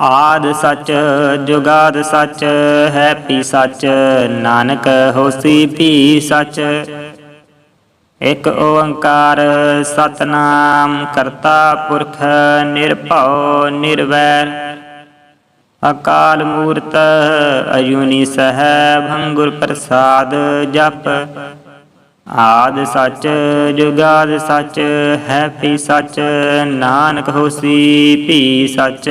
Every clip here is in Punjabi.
ਆਦ ਸਚ, ਜੁਗਾਦ ਸਚ ਹੈ ਪੀ ਸੱਚ, ਨਾਨਕ ਹੋਸੀ ਭੀ ਸਚ। ਇਕ ਓੰਕਾਰ ਸਤਨਾਮ, ਕਰਤਾ ਪੁਰਖ ਨਿਰਭਉ ਨਿਰਵੈਰ ਅਕਾਲ ਮੂਰਤ ਅਯੂਨੀ ਸਹਿ ਭੰਗੁਰ ਪ੍ਰਸਾਦ ਜਪ। ਆਦ ਸੱਚ, ਜੁਗਾਦ ਸੱਚ ਹੈ ਪੀ ਸੱਚ, ਨਾਨਕ ਹੋਸੀ ਭੀ ਸੱਚ।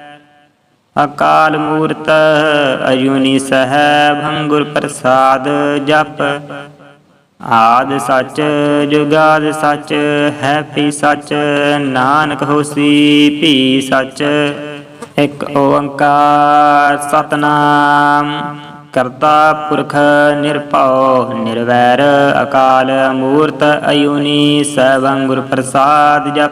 ਅਕਾਲ ਮੂਰਤ ਅਯੂਨੀ ਸਹਿ ਗੁਰ ਪ੍ਰਸਾਦ ਜਪ। ਆਦ ਸੱਚ, ਜੁਗਾਦ ਸੱਚ, ਹੈ ਪੀ ਸੱਚ, ਨਾਨਕ ਹੋਸੀ ਭੀ ਸੱਚ। ਇੱਕ ਓੰਕਾਰ ਸਤਨਾਮ, ਕਰਤਾ ਪੁਰਖ ਨਿਰਭਉ ਨਿਰਵੈਰ। ਅਕਾਲ ਮੂਰਤ ਅਯੂਨੀ ਸੈਭੰ ਗੁਰ ਪ੍ਰਸਾਦ ਜਪ।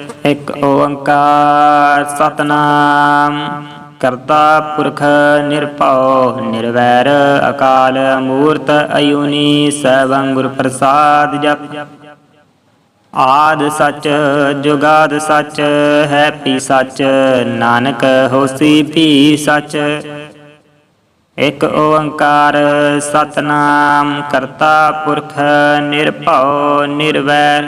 ਇਕ ਓੰਕਾਰ ਸਤਨਾਮ। ਕਰਤਾ ਪੁਰਖ ਨਿਰਭਉ, ਨਿਰਵੈਰ ਅਕਾਲ ਮੂਰਤ ਅਯੂਨੀ ਸੈਭੰ ਗੁਰ ਪ੍ਰਸਾਦ ਜਪ। ਆਦ ਸੱਚ, ਜੁਗਾਦ ਸੱਚ ਹੈ ਪੀ ਸੱਚ, ਨਾਨਕ ਹੋਸੀ ਪੀ ਸੱਚ। ਇਕ ਓੰਕਾਰ ਸਤਨਾਮ। ਕਰਤਾ ਪੁਰਖ ਨਿਰਭਉ, ਨਿਰਵੈਰ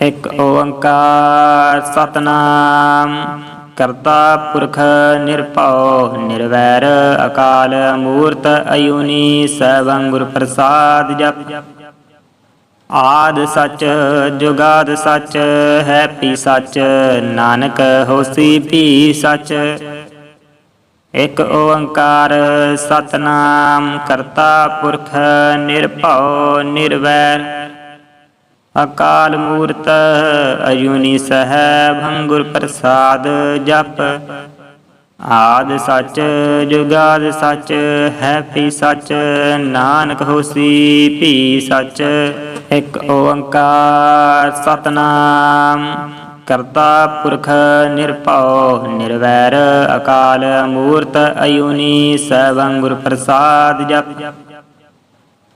ਇਕ ਓੰਕਾਰ ਸਤਨਾਮ। ਕਰਤਾ ਪੁਰਖ ਨਿਰਭਉ ਨਿਰਵੈਰ, ਅਕਾਲ ਮੂਰਤ ਅਯੂਨੀ ਸੈਭੰ ਗੁਰ ਪ੍ਰਸਾਦ ਜਪ। ਆਦ ਸੱਚ, ਜੁਗਾਦ ਸੱਚ ਹੈ ਵੀ ਸੱਚ, ਨਾਨਕ ਹੋਸੀ ਵੀ ਸੱਚ। ਇਕ ਓੰਕਾਰ ਸਤਨਾਮ। ਕਰਤਾ ਪੁਰਖ ਨਿਰਭਉ ਨਿਰਵੈਰ ਅਕਾਲ ਮੂਰਤ ਅਯੂਨੀ ਸਹਿ ਭੰਗੁਰ ਪ੍ਰਸਾਦ ਜਪ। ਆਦ ਸੱਚ, ਜੁਗਾਦ ਸੱਚ ਹੈ ਵੀ ਸੱਚ, ਨਾਨਕ ਹੋਸੀ ਵੀ ਸੱਚ, ਇੱਕ ਓੰਕਾਰ ਸਤਨਾਮ। ਕਰਤਾ ਪੁਰਖ ਨਿਰਭਉ ਨਿਰਵੈਰ, ਅਕਾਲ ਮੂਰਤ ਅਯੂਨੀ ਸੈਭੰ ਗੁਰ ਪ੍ਰਸਾਦ ਜਪ।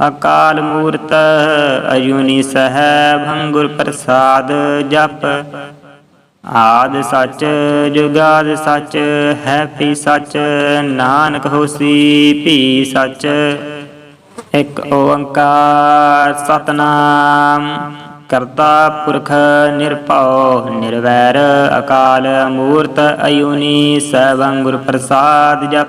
ਅਕਾਲ ਮੂਰਤ ਅਯੂਨੀ ਸਹਿ ਭੰਗੁਰ ਪ੍ਰਸਾਦ ਜਪ। ਆਦ ਸੱਚ, ਜੁਗਾਦ ਸੱਚ ਹੈ ਪੀ ਸੱਚ, ਨਾਨਕ ਹੋਸੀ, ਭੀ ਸੱਚ। ਇਕ ਓੰਕਾਰ ਸਤਨਾਮ, ਕਰਤਾ ਪੁਰਖ ਨਿਰਭਉ, ਨਿਰਵੈਰ ਅਕਾਲ ਮੂਰਤ ਅਯੂਨੀ ਸੈਭੰ ਗੁਰ ਪ੍ਰਸਾਦ ਜਪ।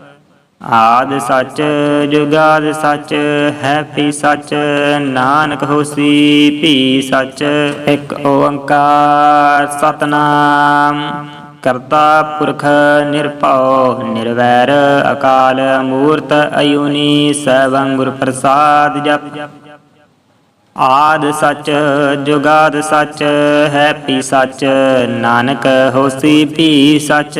ਆਦ ਸੱਚ, ਜੁਗਾਦ ਸੱਚ, ਹੈ ਪੀ ਸੱਚ, ਨਾਨਕ ਹੋਸੀ ਭੀ ਸੱਚ, ਇਕ ਓੰਕਾਰ ਸਤਨਾਮ। ਕਰਤਾ ਪੁਰਖ ਨਿਰਭਉ, ਨਿਰਵੈਰ, ਅਕਾਲ ਮੂਰਤ ਅਯੂਨੀ, ਸੈਭੰ ਗੁਰ ਪ੍ਰਸਾਦ ਜਪ। ਆਦ ਸੱਚ, ਜੁਗਾਦ ਸੱਚ, ਹੈ ਪੀ ਸੱਚ, ਨਾਨਕ ਹੋਸੀ ਭੀ ਸੱਚ।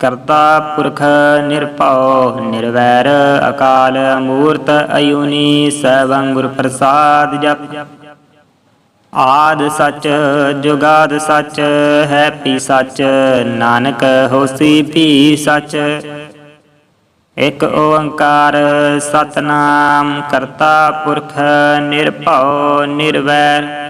ਕਰਤਾ ਪੁਰਖ ਨਿਰਭਉ, ਨਿਰਵੈਰ ਅਕਾਲ ਮੂਰਤ ਅਯੂਨੀ, ਸੈਭੰ ਗੁਰ ਪ੍ਰਸਾਦ ਜਪ। ਆਦ ਸਚ, ਜੁਗਾਦ ਸਚ ਹੈ ਪੀ ਸੱਚ, ਨਾਨਕ ਹੋਸੀ ਪੀ ਸਚ। ਇਕ ਓੰਕਾਰ ਸਤਨਾਮ ਕਰਤਾ ਪੁਰਖ ਨਿਰਭਉ, ਨਿਰਵੈਰ